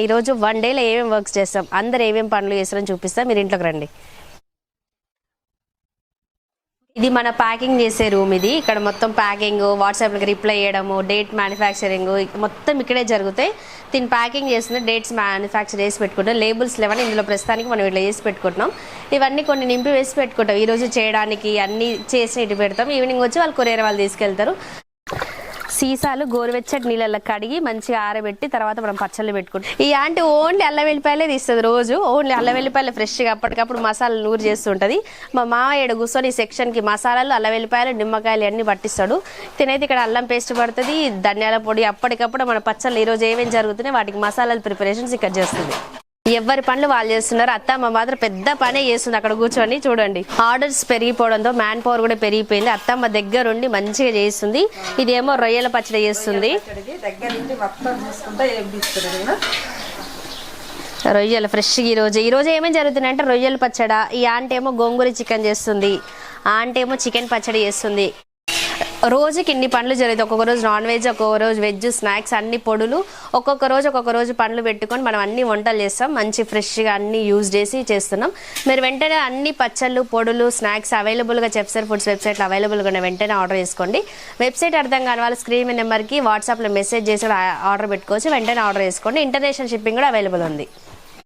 ఈ రోజు వన్ డేలో ఏమేమి వర్క్స్ చేస్తాం? అందరు ఏమేమి పనులు చేస్తారని చూపిస్తాం. మీరు ఇంట్లోకి రండి. ఇది మన ప్యాకింగ్ చేసే రూమ్ ఇది. ఇక్కడ మొత్తం ప్యాకింగ్ వాట్సాప్కి రిప్లై చేయడము డేట్ మ్యానుఫ్యాక్చరింగ్ మొత్తం ఇక్కడే జరుగుతాయి. దీన్ని ప్యాకింగ్ చేస్తుంది డేట్స్ మ్యానుఫ్యాక్చర్ చేసి పెట్టుకుంటాం లేబుల్స్ లేవని ఇందులో ప్రస్తుతానికి మనం ఇట్లా చేసి పెట్టుకుంటున్నాం. ఇవన్నీ కొన్ని నింపి వేసి పెట్టుకుంటాం ఈరోజు చేయడానికి అన్ని చేసి ఇటు పెడతాం. ఈవినింగ్ వచ్చి వాళ్ళు కొరియర్ వాళ్ళు తీసుకెళ్తారు. సీసాలు గోరువెచ్చటి నీళ్ళల్లో కడిగి మంచిగా ఆరబెట్టి తర్వాత మనం పచ్చళ్ళు పెట్టుకుంటాం. ఈ ఆంటీ ఓన్లీ అల్ల వెల్లిపాయలే తీస్తుంది రోజు. ఓన్లీ అల్ల వెల్లిపాయలు ఫ్రెష్గా అప్పటికప్పుడు మసాలా నూరు చేస్తుంటుంది. మా మావయ్యడు కూర్చొని ఈ సెక్షన్కి మసాలాలు అల్ల వెల్లిపాయలు నిమ్మకాయలు అన్నీ పట్టిస్తాడు. తినైతే ఇక్కడ అల్లం పేస్ట్ పడుతుంది ధనియాల పొడి అప్పటికప్పుడు మన పచ్చళ్ళు ఈ రోజు ఏమేమి జరుగుతున్నాయి వాటికి మసాలాలు ప్రిపరేషన్స్ ఇక్కడ చేస్తుంది. ఎవరి పనులు వాళ్ళు చేస్తున్నారు. అత్తమ్మ మాత్రం పెద్ద పనే చేస్తుంది అక్కడ కూర్చొని. చూడండి ఆర్డర్స్ పెరిగిపోవడంతో మ్యాన్ పవర్ కూడా పెరిగిపోయింది. అత్తమ్మ దగ్గరుండి మంచిగా చేస్తుంది. ఇదేమో రొయ్యల పచ్చడి చేస్తుంది. రొయ్యలు ఫ్రెష్ ఈ రోజు ఏమేమి జరుగుతున్నాయి అంటే రొయ్యల పచ్చడ ఈ ఆంటేమో గోంగూర చికెన్ చేస్తుంది ఆంటేమో చికెన్ పచ్చడి చేస్తుంది. రోజుకి ఇన్ని పండ్లు జరుగుతాయి. ఒక్కొక్క రోజు నాన్ వెజ్ ఒక్కొక్క రోజు వెజ్ స్నాక్స్ అన్ని పొడులు. ఒక్కొక్క రోజు ఒక్కొక్క రోజు పండ్లు పెట్టుకొని మనం అన్ని వంటలు చేస్తాం. మంచి ఫ్రెష్గా అన్ని యూజ్ చేసి చేస్తున్నాం. మీరు వెంటనే అన్ని పచ్చళ్ళు పొడులు స్నాక్స్ అవైలబుల్గా చెప్సర్. ఫుడ్స్ వెబ్సైట్లో అవైలబుల్గా ఉన్న వెంటనే ఆర్డర్ చేసుకోండి. వెబ్సైట్ అర్థం కాని వాళ్ళ స్క్రీన్ నెంబర్కి వాట్సాప్లో మెసేజ్ చేసి ఆర్డర్ పెట్టుకోవచ్చు. వెంటనే ఆర్డర్ చేసుకోండి. ఇంటర్నేషనల్ షిప్పింగ్ కూడా అవైలబుల్ ఉంది.